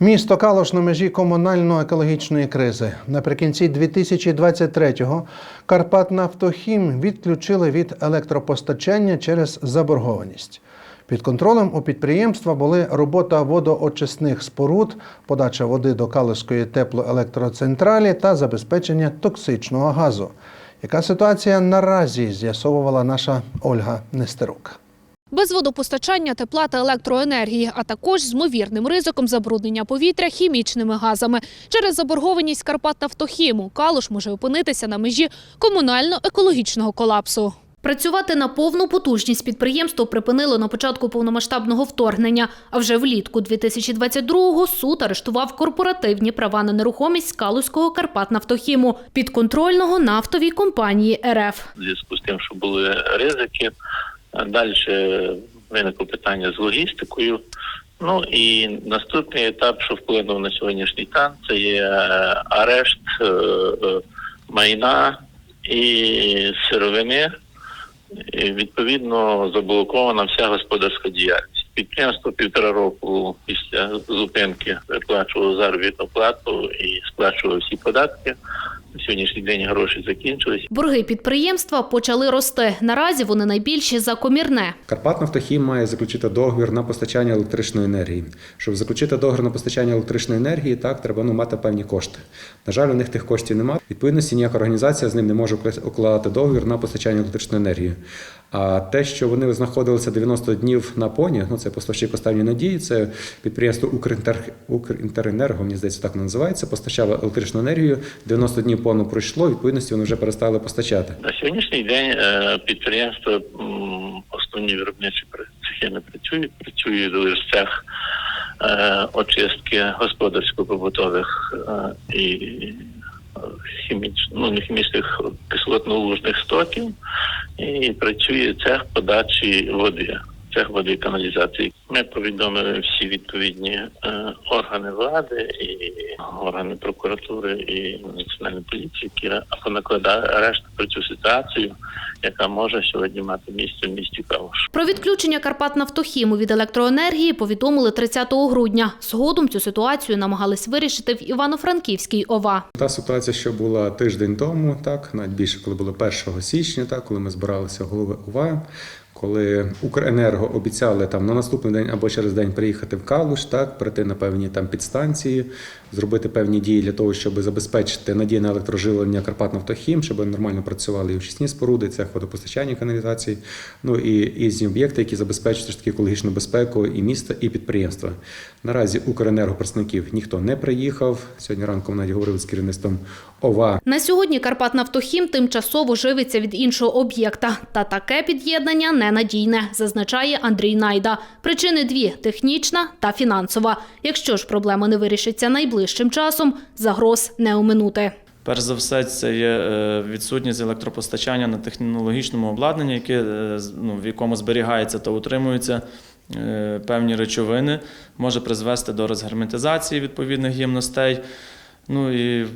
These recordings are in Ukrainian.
Місто Калош на межі комунально-екологічної кризи. Наприкінці 2023-го Карпатнафтохім відключили від електропостачання через заборгованість. Під контролем у підприємства були робота водоочисних споруд, подача води до Калуської теплоелектроцентралі та забезпечення токсичного газу. Яка ситуація наразі з'ясовувала наша Ольга Нестерук. Без водопостачання, тепла та електроенергії, а також з ймовірним ризиком забруднення повітря хімічними газами. Через заборгованість Карпатнафтохіму Калуш може опинитися на межі комунально-екологічного колапсу. Працювати на повну потужність підприємство припинило на початку повномасштабного вторгнення. А вже влітку 2022-го суд арештував корпоративні права на нерухомість Калузького Карпатнафтохіму підконтрольного нафтовій компанії РФ. в зв'язку з тим, що були ризики. Далі виникло питання з логістикою. Ну і наступний етап, що вплинув на сьогоднішній стан, це є е, арешт е, е, майна і сировини. І, відповідно, заблокована вся господарська діяльність. Підприємство півтора року після зупинки виплачувало заробітну плату і сплачувало всі податки. Сьогоднішній день гроші закінчились. Борги підприємства почали рости. Наразі вони найбільші за комірне. Карпатнафтохім має заключити договір на постачання електричної енергії. Щоб заключити договір на постачання електричної енергії, так треба ну, мати певні кошти. На жаль, у них тих коштів немає. Відповідності ніяка організація з ним не може укладати договір на постачання електричної енергії. А те, що вони знаходилися 90 днів на поні, ну це поставщик останньої надії, це підприємство Укрінтер... Укрінтеренерго, мені здається, так називається, постачало електричну енергію. 90 днів пону пройшло, відповідності вони вже перестали постачати. На сьогоднішній день е, підприємства м, основні виробничі цехи не працюють, працює лише цех е, очистки господарсько-побутових е, і хіміч, ну, хімічних кислотно-лужних стоків, і працює цех подачі води. Цех води і каналізації. Ми повідомили всі відповідні е, органи влади і органи прокуратури і національної поліції, які понакладали арешт про цю ситуацію, яка може сьогодні мати місце в місті Калуш. Про відключення Карпатнафтохіму від електроенергії повідомили 30 грудня. Згодом цю ситуацію намагались вирішити в Івано-Франківській ОВА. Та ситуація, що була тиждень тому, так навіть більше, коли було 1 січня, так коли ми збиралися голови УВА, коли Укренерго обіцяли там на наступний день або через день приїхати в Калуш, так прийти на певні там підстанції, зробити певні дії для того, щоб забезпечити надійне електроживлення Карпатнафтохім, щоб нормально працювали і очисні споруди, цех водопостачання каналізації, ну і різні об'єкти, які забезпечують ж таки екологічну безпеку і міста, і підприємства. Наразі Укренерго представників ніхто не приїхав. Сьогодні ранком навіть говорили з керівництвом ОВА. На сьогодні Карпатнафтохім тимчасово живиться від іншого об'єкта. Та таке під'єднання ненадійне, зазначає Андрій Найда. Причини дві – технічна та фінансова. Якщо ж проблема не вирішиться найближчим часом, загроз не оминути. Перш за все, це є е, відсутність електропостачання на технологічному обладнанні, яке, е, ну, в якому зберігається та утримуються е, певні речовини, може призвести до розгерметизації відповідних ємностей. Ну і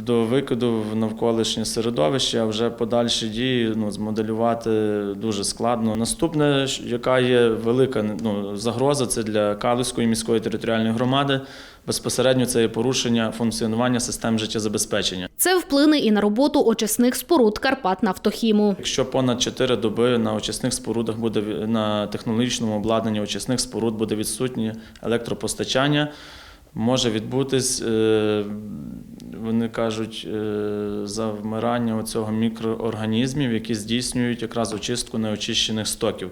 до викиду в навколишнє середовище, а вже подальші дії ну, змоделювати дуже складно. Наступне, яка є велика ну, загроза, це для Калузької міської територіальної громади. Безпосередньо це є порушення функціонування систем життєзабезпечення. Це вплине і на роботу очисних споруд Карпатнафтохіму. Якщо понад 4 доби на очисних спорудах буде на технологічному обладнанні очисних споруд буде відсутнє електропостачання, може відбутись, е, вони кажуть, е, завмирання цього мікроорганізмів, які здійснюють якраз очистку неочищених стоків.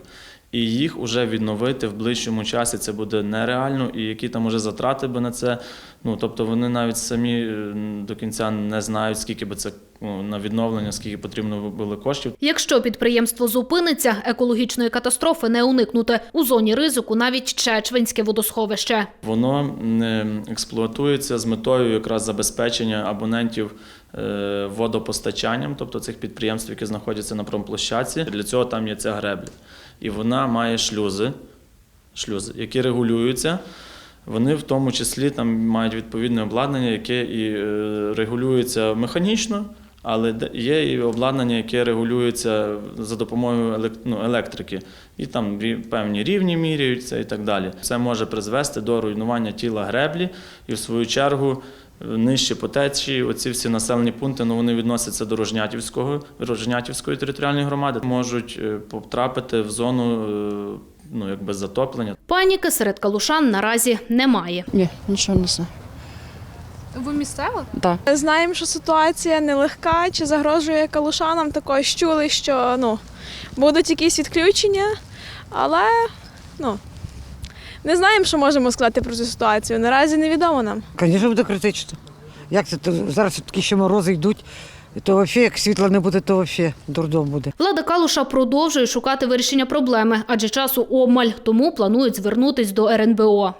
І їх вже відновити в ближчому часі це буде нереально, і які там уже затрати би на це. Ну тобто вони навіть самі е, до кінця не знають, скільки би це ну, на відновлення, скільки потрібно було коштів. Якщо підприємство зупиниться, екологічної катастрофи не уникнути. У зоні ризику навіть Чечвинське водосховище. Воно не експлуатується з метою якраз забезпечення абонентів е, водопостачанням, тобто цих підприємств, які знаходяться на промплощадці. Для цього там є ця гребля. І вона має шлюзи, шлюзи, які регулюються. Вони в тому числі там мають відповідне обладнання, яке і е, регулюється механічно, Але є і обладнання, яке регулюється за допомогою ну, електрики, і там певні рівні міряються і так далі. Це може призвести до руйнування тіла греблі, і в свою чергу нижче по течії, оці всі населені пункти, ну вони відносяться до Рожнятівського, Рожнятівської територіальної громади, можуть е, потрапити в зону е, ну, якби затоплення. Паніки серед калушан наразі немає. Ні, нічого не знаю. Ви місцева? Так. Знаємо, що ситуація нелегка, чи загрожує калушанам. Також чули, що ну, будуть якісь відключення, але ну, не знаємо, що можемо сказати про цю ситуацію. Наразі невідомо нам. Звісно, буде критично. Як це? То зараз такі ще морози йдуть, то взагалі, як світла не буде, то взагалі дурдом буде. Влада Калуша продовжує шукати вирішення проблеми, адже часу обмаль, тому планують звернутись до РНБО.